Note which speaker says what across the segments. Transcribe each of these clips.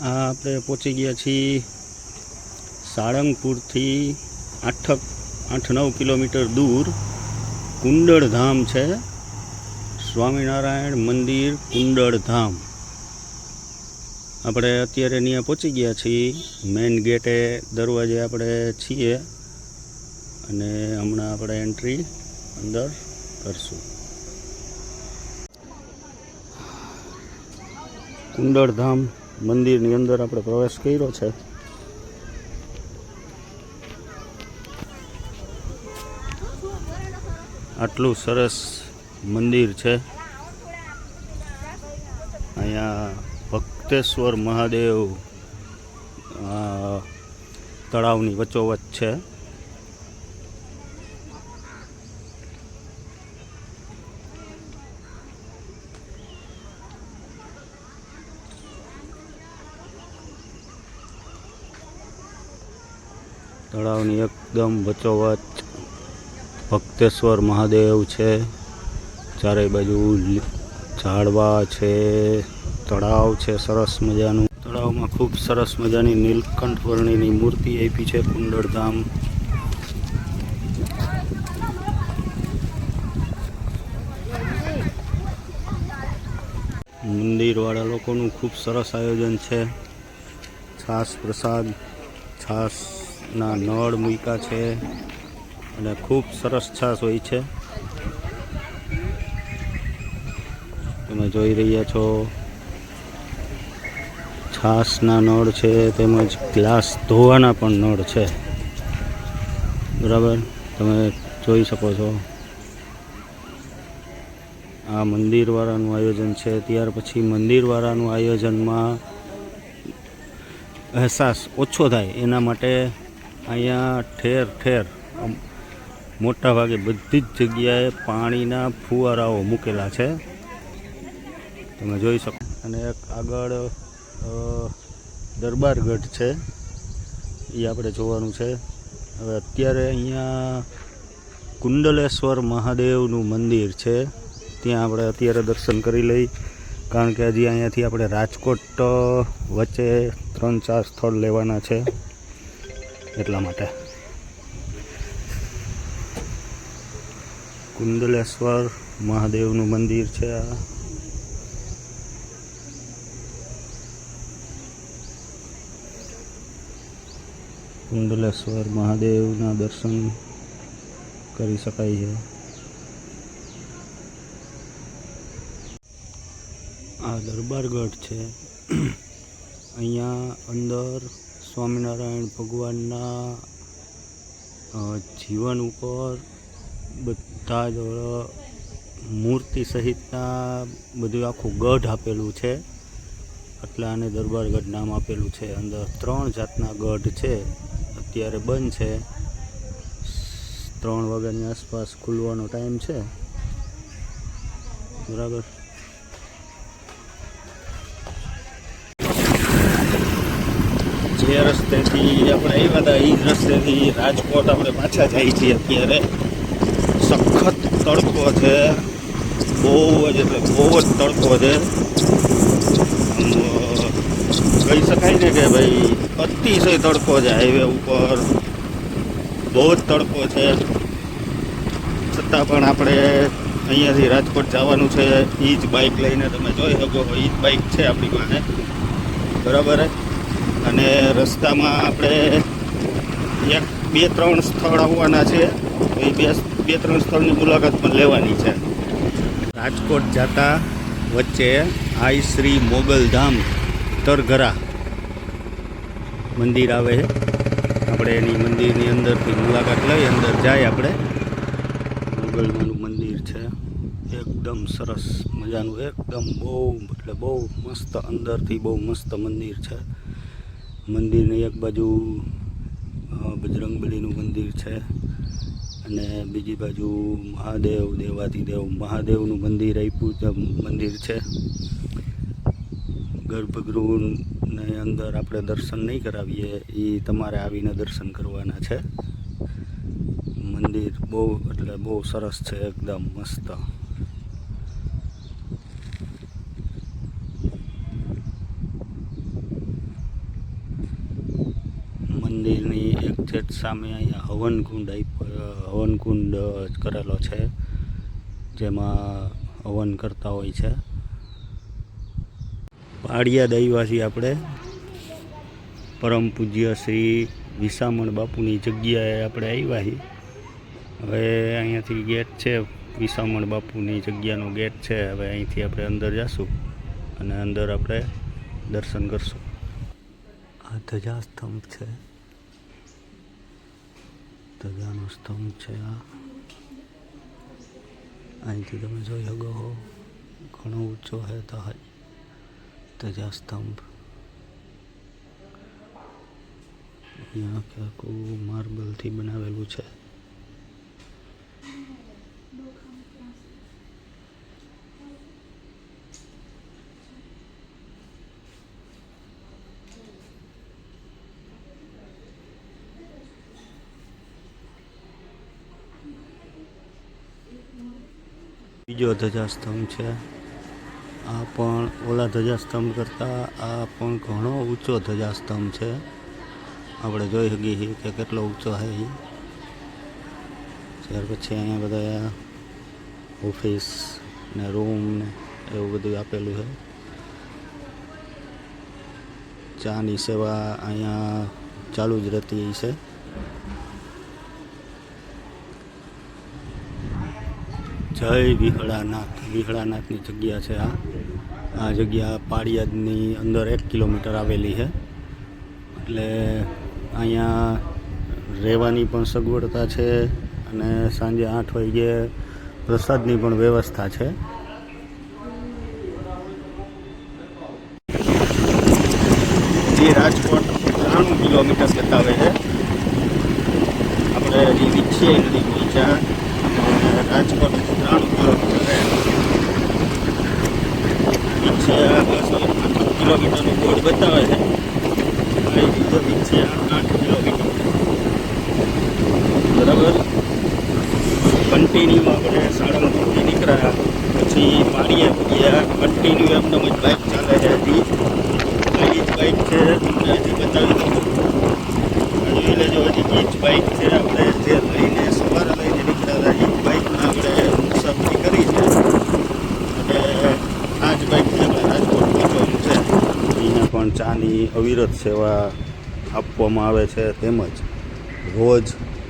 Speaker 1: આ આપણે પહોંચી ગયા છીએ સાળંગપુરથી આઠ આઠ નવ કિલોમીટર દૂર કુંડળધામ છે. સ્વામિનારાયણ મંદિર કુંડળધામ આપણે અત્યારે ત્યાં પહોંચી ગયા છીએ. મેઇન ગેટે દરવાજે આપણે છીએ અને હમણાં આપણે એન્ટ્રી અંદર કરશું. કુંડળ ધામ મંદિરની અંદર આપણે પ્રવેશ કર્યો છે. આટલું સરસ મંદિર છે. અહીંયા ભક્તેશ્વર મહાદેવ તળાવની વચોવચ છે. તળાવની એકદમ વચ્ચોવચ્ચ ભક્તેશ્વર મહાદેવ છે. ચારે બાજુ ઝાડવા છે, તળાવ છે, સરસ મજાનું. તળાવમાં ખૂબ સરસ મજાની નીલકંઠ વર્ણિની મૂર્તિ આપી છે, કુંડળધામ. મંદિરવાળા લોકોનું ખૂબ સરસ આયોજન છે. છાસ પ્રસાદ છાસના નળ મૂક્યા છે અને ખૂબ સરસ છાસ હોય છે. તમે જોઈ રહ્યા છો, છાસના નળ છે, તેમજ ગ્લાસ ધોવાના પણ નળ છે. બરાબર? તમે જોઈ શકો છો. આ મંદિરવાળાનું આયોજન છે. ત્યાર પછી મંદિરવાળાનું આયોજનમાં અહેસાસ ઓછો થાય. એના માટે અહીંયા ઠેર ઠેર આમ મોટા ભાગે બધી જ જગ્યાએ પાણીના ફુવારાઓ મૂકેલા છે. તમે જોઈ શકો. અને એક આગળ દરબારગઢ છે. એ આપણે જોવાનું છે. હવે અત્યારે અહીંયા કુંડલેશ્વર મહાદેવનું મંદિર છે. ત્યાં આપણે અત્યારે દર્શન કરી લઈ. કારણ કે હજી અહીંયાથી આપણે રાજકોટ વચ્ચે ત્રણ ચાર સ્થળ લેવાના છે. એટલા માટે. કુંડલેશ્વર મહાદેવનું મંદિર છે આ. કુંડલેશ્વર મહાદેવના દર્શન કરી શકાય છે. આ દરબારગઢ છે. અહીંયા અંદર સ્વામિનારાયણ ભગવાનના જીવન ઉપર બધા જ મૂર્તિ સહિતના બધું આખું ગઢ આપેલું છે. એટલે આને દરબારગઢ નામ આપેલું છે. અંદર ત્રણ જાતના ગઢ છે. અત્યારે બંધ છે. ત્રણ વાગ્યાની આસપાસ ખુલવાનો ટાઈમ છે. બરાબર? જે રસ્તેથી આપણે આવ્યા હતા એ રસ્તેથી રાજકોટ આપણે પાછા જઈએ છીએ અત્યારે. સખત તડકો છે. બહુ જ એટલે બહુ જ તડકો છે. કહી શકાય ને કે ભાઈ અતિશય તડકો છે હાઈવે ઉપર. બહુ જ તડકો છે. છતાં પણ આપણે અહીંયાથી રાજકોટ જવાનું છે. એ જ બાઇક લઈને તમે જોઈ શકો એ જ બાઇક છે આપણી પાસે. બરાબર? અને રસ્તામાં આપણે એક, બે, ત્રણ સ્થળ આવવાના છે. એ બે બે, ત્રણ સ્થળની મુલાકાત પણ લેવાની છે. રાજકોટ જતા વચ્ચે આઈ શ્રી મોગલધામ તરઘરા મંદિર આવે છે. આપણે એની મંદિરની અંદરથી મુલાકાત લઈ અંદર જાય આપણે. મોગલમાનું મંદિર છે. એકદમ સરસ મજાનું, એકદમ બહુ, એટલે બહુ મસ્ત અંદરથી બહુ મસ્ત મંદિર છે. મંદિરની એક બાજુ બજરંગબલીનું મંદિર છે અને બીજી બાજુ મહાદેવ, દેવાધિદેવ, મહાદેવનું મંદિર આપ્યું છે, મંદિર છે. ગર્ભગૃહને અંદર આપણે દર્શન નહીં કરાવીએ, એ તમારે આવીને દર્શન કરવાના છે. મંદિર બહુ, એટલે બહુ સરસ છે, એકદમ મસ્ત. એક્ઝેક્ટ સામે અહીંયા હવનકુંડ હવનકુંડ કરેલો છે, જેમાં હવન કરતા હોય છે. પાડિયા દૈવાથી આપણે, પરમ પૂજ્ય શ્રી વિસામણ બાપુની જગ્યાએ આપણે આવ્યા છીએ. હવે અહીંયાથી ગેટ છે, વિસામણ બાપુની જગ્યાનો ગેટ છે. હવે અહીંથી આપણે અંદર જઈશું અને અંદર આપણે દર્શન કરશું. આ ધજા સ્તંભ છે. ધજાનો સ્તંભ છે આ. અહીંથી તમે જોઈ શકો હો, ઘણો ઊંચો હે ધજા સ્તંભ. અહીંયા આખે આખું માર્બલથી બનાવેલું છે. બીજો ધ્વજાસ્તંભ છે. આ પણ ઓલા ધ્વજાસ્તંભ કરતાં આ પણ ઘણો ઊંચો ધ્વજાસ્તંભ છે. આપણે જોઈ શકીએ છીએ કે કેટલો ઊંચો છે ત્યાર પછી અહીંયા બધા ઓફિસ ને રૂમ ને એવું બધું આપેલું છે. ચાની સેવા અહીંયા ચાલુ જ રહેતી છે. જય વિહળાનાથ. વિહળાનાથની જગ્યા છે આ. આ જગ્યા પાળિયાદની અંદર એક કિલોમીટર આવેલી છે. એટલે અહીંયા રહેવાની પણ સગવડતા છે અને સાંજે આઠ વાગે પ્રસાદની પણ વ્યવસ્થા છે. જે રાજકોટ ત્રાણું કિલોમીટર બતાવે છે. આપણે હજી વિછીએ નદી પહોંચ્યા રાજકોટ કિલોમીટરનું બોર્ડ બતાવે છે આવી રીતે છે આઠ કિલોમીટર બરાબર કન્ટિન્યુ આપણે સાળંગપુરથી નીકળ્યા પછી પાડીએ ગયા કન્ટિન્યુ એમને જ બાઇક ચાલે છે હજી આવી જ બાઇક છે તમને હજી બતાવી દઉં જોઈ લેજો હજી એ જ બાઇક છે, આપણે જે લઈને સવારે લઈને નીકળ્યા હતા એ જ બાઇકમાં આપણે મુસાફરી કરી છે અને આ જ બાઇકથી આપણે રાજકોટ પહોંચવાનું છે અહીંયા પણ ચાની અવિરત સેવા આપવામાં આવે છે તેમજ રોજ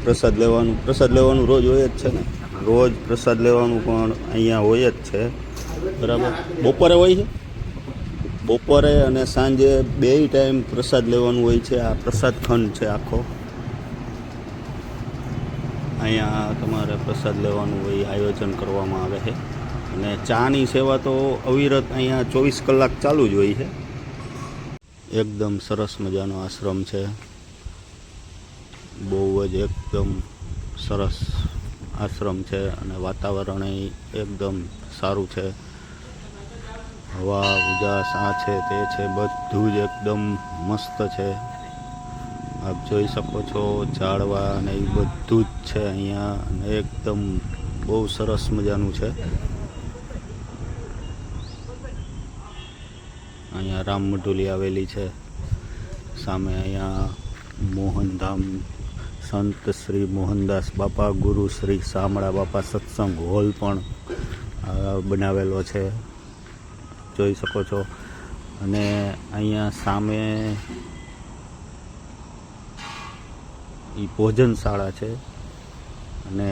Speaker 1: પ્રસાદ લેવાનું પ્રસાદ લેવાનું રોજ હોય જ છે ને? રોજ પ્રસાદ લેવાનું પણ અહીંયા હોય જ છે. બરાબર? બપોરે હોય છે? બપોરે અને સાંજે બેય ટાઈમ પ્રસાદ લેવાનું હોય છે. આ પ્રસાદ ખંડ છે આખો. અહીંયા તમારે પ્રસાદ લેવાનું હોય, આયોજન કરવામાં આવે છે. અને ચાની સેવા તો અવિરત અહીંયા ચોવીસ કલાક ચાલુ જ હોય છે. એકદમ સરસ મજાનો આશ્રમ છે. બહુ જ એકદમ સરસ આશ્રમ છે અને વાતાવરણ એકદમ સારું છે. હવા, ઉજાસ, આ છે, તે છે બધું જ એકદમ મસ્ત છે. આપ જોઈ શકો છો ઝાડવા અને એ બધું જ છે અહીંયા અને એકદમ બહુ સરસ મજાનું છે. અહીંયા રામ મઢુલી આવેલી છે. સામે અહીંયા મોહનધામ સંત શ્રી મોહનદાસ બાપા, ગુરુ શ્રી શામળા બાપા સત્સંગ હોલ પણ બનાવેલો છે. જોઈ શકો છો. અને અહીંયા સામે એ ભોજનશાળા છે. અને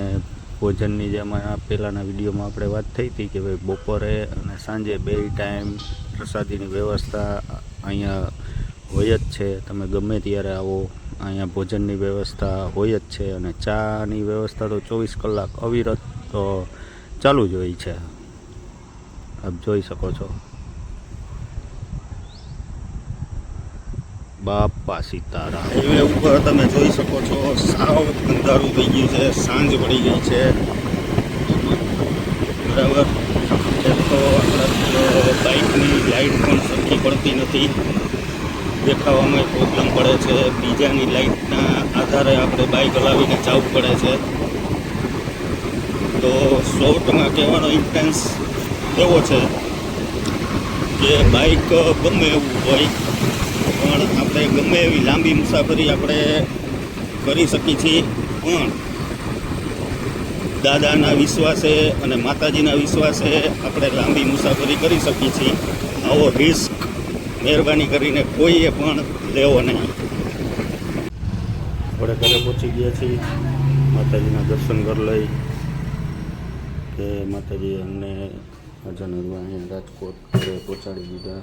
Speaker 1: ભોજનની જેમાં પહેલાંના વિડીયોમાં આપણે વાત થઈ હતી કે ભાઈ બપોરે અને સાંજે બે ટાઈમ પ્રસાદીની વ્યવસ્થા અહીંયા હોય જ છે. તમે ગમે ત્યારે આવો, અહીંયા ભોજનની વ્યવસ્થા હોય જ છે અને ચાની વ્યવસ્થા તો ચોવીસ કલાક અવિરત તો ચાલુ જ હોય છે. આપ જોઈ શકો છો. બાપા સીતારામ. હાઈવે ઉપર તમે જોઈ શકો છો, સાવ અંધારું થઈ ગયું છે, સાંજ પડી ગઈ છે. બરાબર એક તો આપણા બાઇકની લાઇટ પણ સરખી પડતી નથી. દેખાવામાં પ્રોબ્લેમ પડે છે. બીજાની લાઇટના આધારે આપણે બાઇક હલાવીને જવું પડે છે. તો શોર્ટમાં કહેવાનો ઇન્ટેન્સ એવો છે કે બાઇક ગમે એવું હોય, પણ આપણે ગમે એવી લાંબી મુસાફરી આપણે કરી શકીએ છીએ. પણ દાદાના વિશ્વાસે અને માતાજીના વિશ્વાસે આપણે લાંબી મુસાફરી કરી શકીએ છીએ. આવો રિસ્ક મહેરબાની કરીને કોઈએ પણ લેવો નહીં. આપણે ઘરે પહોંચી ગયા છીએ. માતાજીના દર્શન ઘર લઈ કે માતાજી અમને અજાણ અહીંયા રાજકોટ ઘરે પહોંચાડી દીધા.